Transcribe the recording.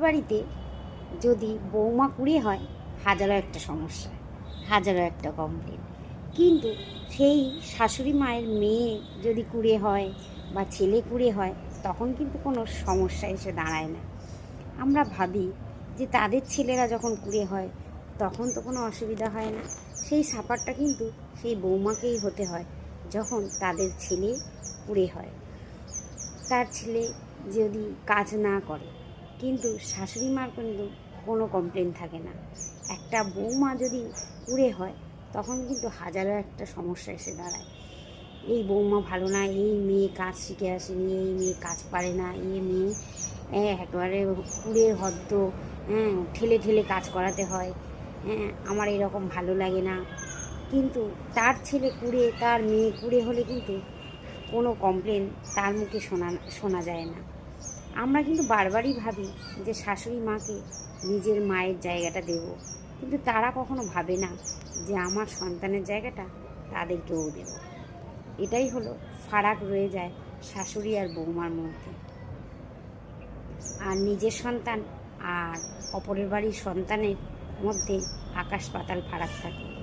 বাড়িতে যদি বৌমা কুড়ে হয় হাজারো একটা সমস্যা হাজারো একটা কমপ্লেন কিন্তু সেই শাশুড়ি মায়ের মেয়ে যদি কুড়ে হয় বা ছেলে কুড়ে হয়, তখন কিন্তু কোনো সমস্যা এসে দাঁড়ায় না। আমরা ভাবি যে তাদের ছেলেরা যখন কুড়ে হয়, তখন তো কোনো অসুবিধা হয় না। সেই সাপারটা কিন্তু সেই বৌমাকেই হতে হয় যখন তাদের ছেলে কুড়ে হয়। তার ছেলে যদি কাজ না করে কিন্তু শাশুড়ি মার কিন্তু কোনো কমপ্লেন থাকে না। একটা বৌমা যদি কুড়ে হয়, তখন কিন্তু হাজারো একটা সমস্যা এসে দাঁড়ায়। এই বৌমা ভালো না, এই মেয়ে কাজ শিখে আসেনি, এই মেয়ে কাজ পারে না, এই মেয়ে একেবারে কুড়ের হদ্দ হ্যাঁ ঠেলে ঠেলে কাজ করাতে হয় হ্যাঁ আমার এরকম ভালো লাগে না। কিন্তু তার ছেলে কুড়ে, তার মেয়ে কুড়ে হলে কিন্তু কোনো কমপ্লেন তার মুখে শোনা শোনা যায় না। আমরা কিন্তু বারবারই ভাবি যে শাশুড়ি মাকে নিজের মায়ের জায়গাটা দেব। কিন্তু তারা কখনো ভাবে না যে আমার সন্তানের জায়গাটা তাদেরকেও দেব। এটাই হলো ফারাক রয়ে যায় শাশুড়ি আর বৌমার মধ্যে। আর নিজের সন্তান আর অপরের বাড়ির সন্তানের মধ্যে আকাশ পাতাল ফারাক থাকে।